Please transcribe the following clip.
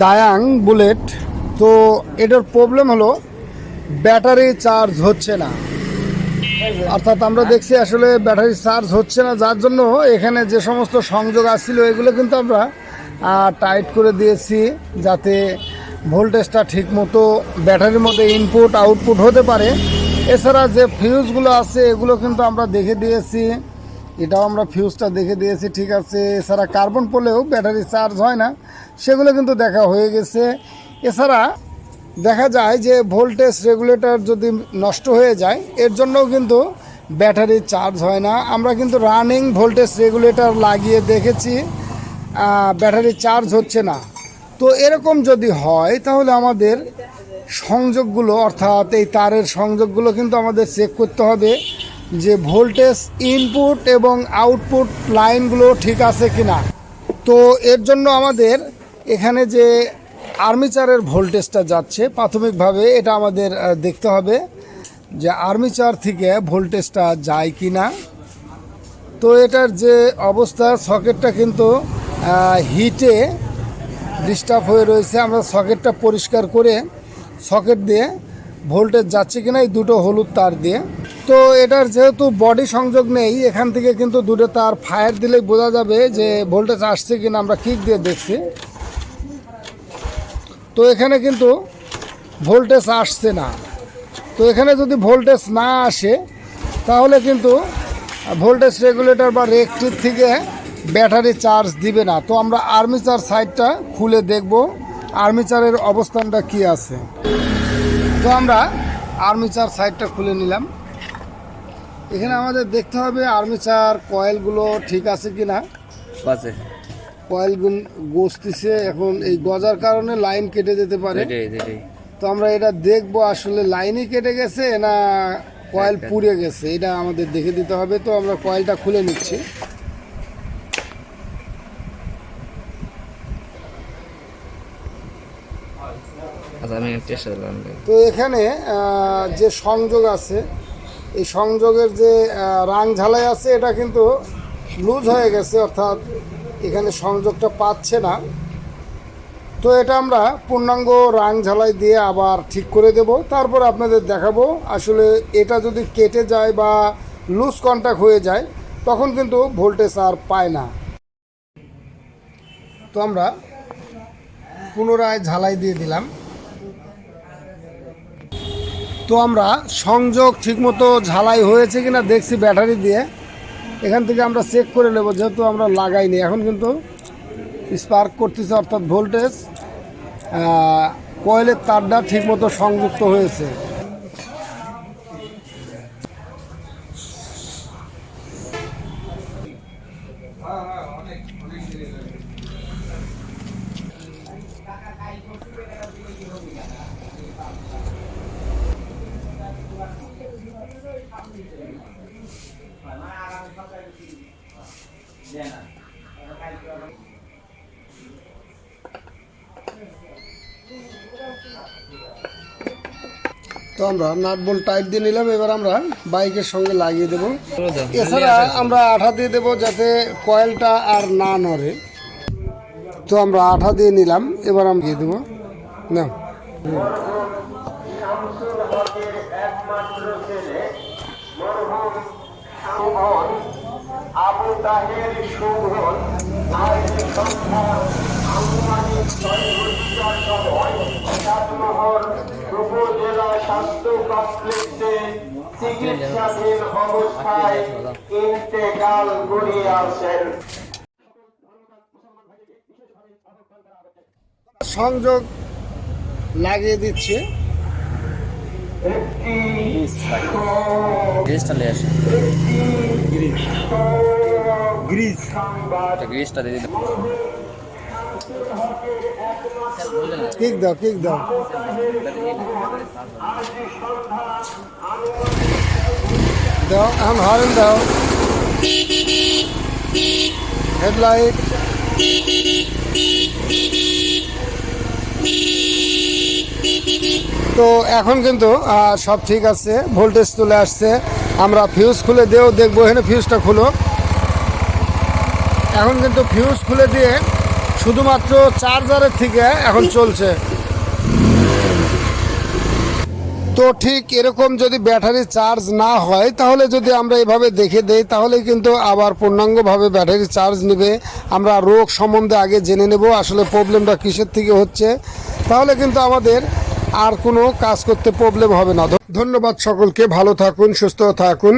ডায়াং bullet তো এটার problem হলো ব্যাটারি চার্জ হচ্ছে না। অর্থাৎ আমরা দেখছি আসলে ব্যাটারি চার্জ হচ্ছে না, যার জন্য এখানে যে সমস্ত সংযোগ আসছিল এগুলো কিন্তু আমরা টাইট করে দিয়েছি, যাতে ভোল্টেজটা ঠিকমতো ব্যাটারির মধ্যে ইনপুট আউটপুট হতে পারে। এছাড়া যে ফিউজগুলো আছে, এগুলো কিন্তু আমরা দেখে দিয়েছি। এটাও আমরা ফিউজটা দেখে দিয়েছি, ঠিক আছে। এছাড়া কার্বন পড়লেও ব্যাটারি চার্জ হয় না। সেগুলো কিন্তু দেখা হয়ে গেছে। এছাড়া দেখা যায় যে ভোল্টেজ রেগুলেটর যদি নষ্ট হয়ে যায়, এর জন্যও কিন্তু ব্যাটারি চার্জ হয় না। আমরা কিন্তু রানিং ভোল্টেজ রেগুলেটর লাগিয়ে দেখেছি ব্যাটারি চার্জ হচ্ছে না। তো এরকম যদি হয়, তাহলে আমাদের সংযোগগুলো, অর্থাৎ এই তারের সংযোগগুলো কিন্তু আমাদের চেক করতে হবে। যে ভোল্টেজ ইনপুট এবং আউটপুট লাইনগুলো ঠিক আছে কি না তো এর জন্য আমাদের এখানে যে আর্মিচারের ভোল্টেজটা যাচ্ছে, প্রাথমিকভাবে এটা আমাদের দেখতে হবে যে আর্মিচার থেকে ভোল্টেজটা যায় কি না তো এটার যে অবস্থা, সকেটটা কিন্তু হিটে ডিস্টার্ব হয়ে রয়েছে। আমরা সকেটটা পরিষ্কার করে সকেট দিয়ে ভোল্টেজ যাচ্ছে কি না এই দুটো হলুদ তার দিয়ে। তো এটার যেহেতু বডি সংযোগ নেই, এখান থেকে কিন্তু দুটো তার ফায়ার দিলেই বোঝা যাবে যে ভোল্টেজ আসছে কিনা আমরা কিক দিয়ে দেখছি। তো এখানে কিন্তু ভোল্টেজ আসছে না। তো এখানে যদি ভোল্টেজ না আসে, তাহলে কিন্তু ভোল্টেজ রেগুলেটর বা রেকটির থেকে ব্যাটারি চার্জ দিবে না। তো আমরা আর্মিচার সাইডটা খুলে দেখব আর্মিচারের অবস্থানটা কি আছে। তো আমরা আর্মিচার সাইডটা খুলে নিলাম। এখানে আমাদের দেখতে হবে আর্মিচার কয়েলগুলো ঠিক আছে কি না আছে। কয়েলগুলো গসতিছে এখন এই গজার কারণে লাইন কেটে যেতে পারে। তো আমরা এটা দেখব আসলে লাইনই কেটে গেছে না কয়েল পুড়ে গেছে এটা আমাদের দেখে দিতে হবে। তো আমরা কয়েলটা খুলে নিচ্ছি। আচ্ছা তো এখানে যে সংযোগ আছে এই সংযোগের যে রাং ঝালাই আছে, এটা কিন্তু লুজ হয়ে গেছে, অর্থাৎ এখানে সংযোগটা পাচ্ছে না। তো এটা আমরা পূর্ণাঙ্গ রাং ঝালাই দিয়ে আবার ঠিক করে দেব। তারপর আপনাদের দেখাবো, আসলে এটা যদি কেটে যায় বা লুজ কন্ট্যাক্ট হয়ে যায়, তখন কিন্তু ভোল্টেজ আর পায় না। তো আমরা পুনরায় ঝালাই দিয়ে দিলাম। তো আমরা সংযোগ ঠিকমতো ঝালাই হয়েছে কিনা দেখছি ব্যাটারি দিয়ে। এখান থেকে আমরা চেক করে নেব, যেহেতু আমরা লাগাইনি। এখন কিন্তু স্পার্ক করতেছে, অর্থাৎ ভোল্টেজ কয়েলের তারটা ঠিকমতো সংযুক্ত হয়েছে। তো আমরা নাট বল টাইট দিয়ে নিলাম, এবার আমরা বাইকের সঙ্গে লাগিয়ে দেব। এছাড়া আমরা আঠা দিয়ে দেবো যাতে কয়েলটা আর না নড়ে। তো আমরা আঠা দিয়ে নিলাম, এবার আমরা দিয়ে দেবো। না আবু তাহের সুমন আজ সন্ধ্যা আনুমানিক চাঁদমোহর উপজেলা স্বাস্থ্য কমপ্লেক্সে চিকিৎসাধীন অবস্থায় ইন্তেকাল করিয়াছেন সংযোগ লাগিয়ে দিচ্ছে গ্রিজটা নিয়ে আসে গ্রিজ গ্রিজটা দিয়ে দিতে কিক দাও কিক দাও দাও এখন হরেন দাও হেডলাইট তো এখন কিন্তু সব ঠিক আছে ভোল্টেজ চলে আসছে। আমরা ফিউজ খুলে দিয়েও দেখব, এখানে ফিউজটা খুলো। এখন কিন্তু ফিউজ খুলে দিয়ে শুধুমাত্র চার্জারের থেকে এখন চলছে। তো ঠিক এরকম যদি ব্যাটারি চার্জ না হয়, তাহলে যদি আমরা এভাবে দেখে দেই, তাহলে কিন্তু আবার পূর্ণাঙ্গভাবে ব্যাটারি চার্জ নেবে। আমরা রোগ সম্বন্ধে আগে জেনে নেব, আসলে প্রবলেমটা কিসের থেকে হচ্ছে। তাহলে কিন্তু আমাদের আর কোনো কাজ করতে প্রবলেম হবে না। ধন্যবাদ সকলকে ভালো থাকুন সুস্থ থাকুন।